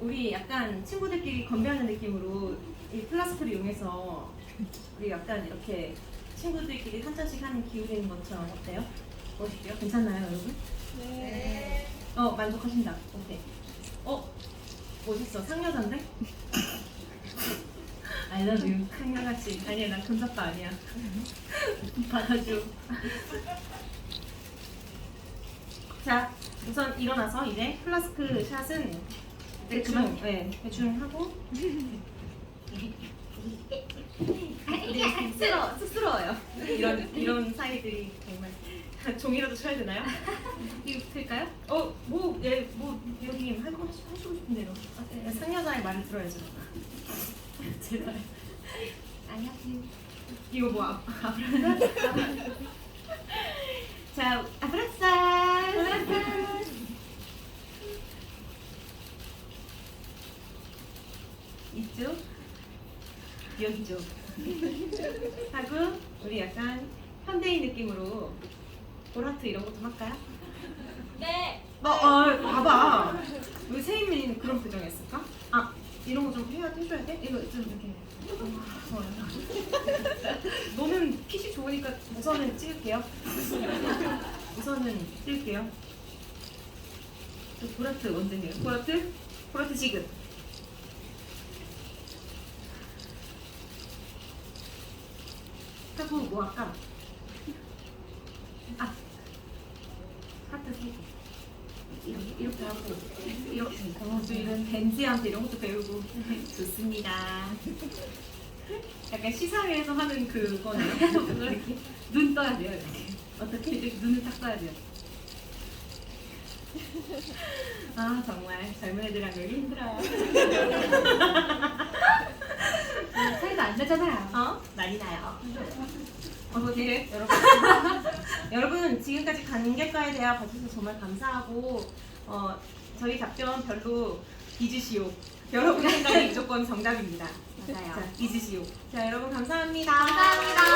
우리 약간 친구들끼리 건배하는 느낌으로 이 플라스크를 이용해서 우리 약간 이렇게 친구들끼리 한 잔씩 하는 기울이는 것처럼 어때요? 멋있게요? 괜찮나요, 여러분? 네. 어, 만족하신다. 오케이. 어, 멋있어. 상여자인데? I love you. 상여같이. 아니야, 난 금사빠 아니야. 받아줘. 자, 우선 일어나서 이제 플라스크 샷은 대충, 네, 대충 하고. 네, 쑥스러워, 쑥스러워요. 이런, 이런 사이들이 정말. 종이라도 쳐야 되나요? 이거 될까요? 어, 뭐, 예, 뭐, 여기 하고, 싶- 하시고 싶은 대로. 아, 네, 상여자의 말을 들어야죠. 제발. You. 이거 뭐, 아, 아브라사? 자, 아브라사! 아브라사! 이쪽, 여기 쪽. 하고, 우리 약간 현대인 느낌으로 보라트 이런 것도 할까요? 네. 어, 어, 봐봐. 왜 세인민 그런 표정이었을까? 아, 이런 거 좀 해야 해줘야 돼? 이거 좀 이렇게. 어, 너는 핏이 좋으니까 우선은 찍을게요. 우선은 찍을게요. 저 보라트 언제 해요? 보라트? 보라트 지금. 하고 뭐 할까? 아, 하트 세 개. 이렇게, 이렇게 하고 이렇게 어, 저 이런 벤지한테 이런 것도 배우고 좋습니다. 약간 시사회에서 하는 그거네요. 이렇게 눈 떠야 돼요. 이렇게 어떻게 이렇게 눈을 딱 떠야 돼요. 아 정말 젊은 애들이랑 놀기 힘들어요. 사이도 안 되잖아요. 어? 난리 나요. 되게 여러분. 여러분 지금까지 관객과에 대하 봐주셔서 정말 감사하고 어, 저희 답변 별로 잊으시오. 여러분 생각이 무조건 정답입니다. 맞아요. 자, 잊으시오. 자, 여러분 감사합니다. 감사합니다.